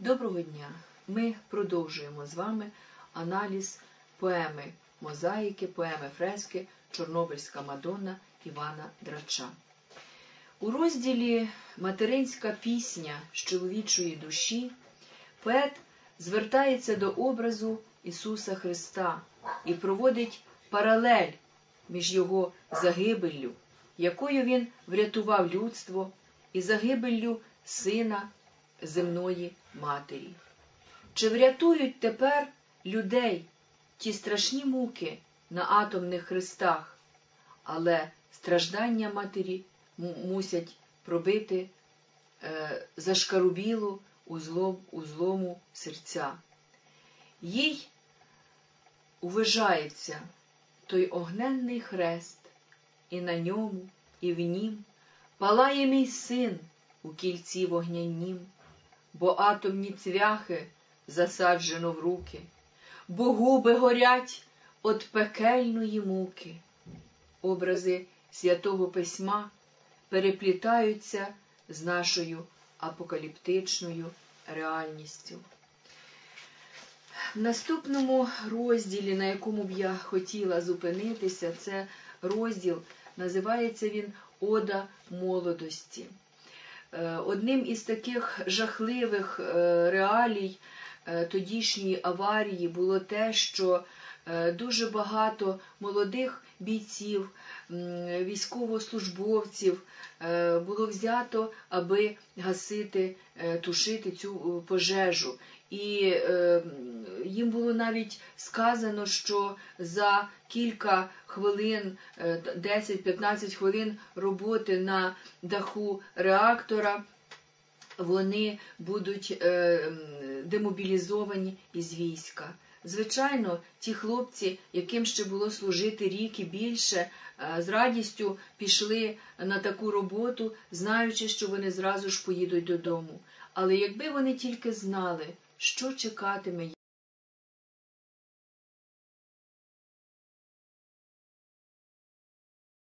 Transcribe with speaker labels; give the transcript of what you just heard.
Speaker 1: Доброго дня! Ми продовжуємо з вами аналіз поеми мозаїки, поеми фрески Чорнобильська Мадонна Івана Драча. У розділі Материнська пісня з чоловічої душі поет звертається до образу Ісуса Христа і проводить паралель між його загибеллю, якою він врятував людство, і загибеллю сина земної матері. Чи врятують тепер людей ті страшні муки на атомних хрестах, але страждання матері мусять пробити е, зашкарубілу узлом, узлому серця. Їй уважається той огненний хрест, і на ньому, і в нім палає мій син у кільці вогнянім, бо атомні цвяхи засаджено в руки, бо губи горять от пекельної муки. Образи святого письма переплітаються з нашою апокаліптичною реальністю. В наступному розділі, на якому б я хотіла зупинитися, це розділ, називається він Ода молодості. Е, Одним із таких жахливих е, реалій е, тодішньої аварії було те, що дуже багато молодих бійців, військовослужбовців було взято, аби гасити, тушити цю пожежу. І їм було навіть сказано, що за кілька хвилин, е, 10-15 хвилин роботи на даху реактора вони будуть е, демобілізовані із війська. Звичайно, ті хлопці, яким ще було служити рік і більше, е, з радістю пішли на таку роботу, знаючи, що вони зразу ж поїдуть додому. Але якби вони тільки знали, що чекатиме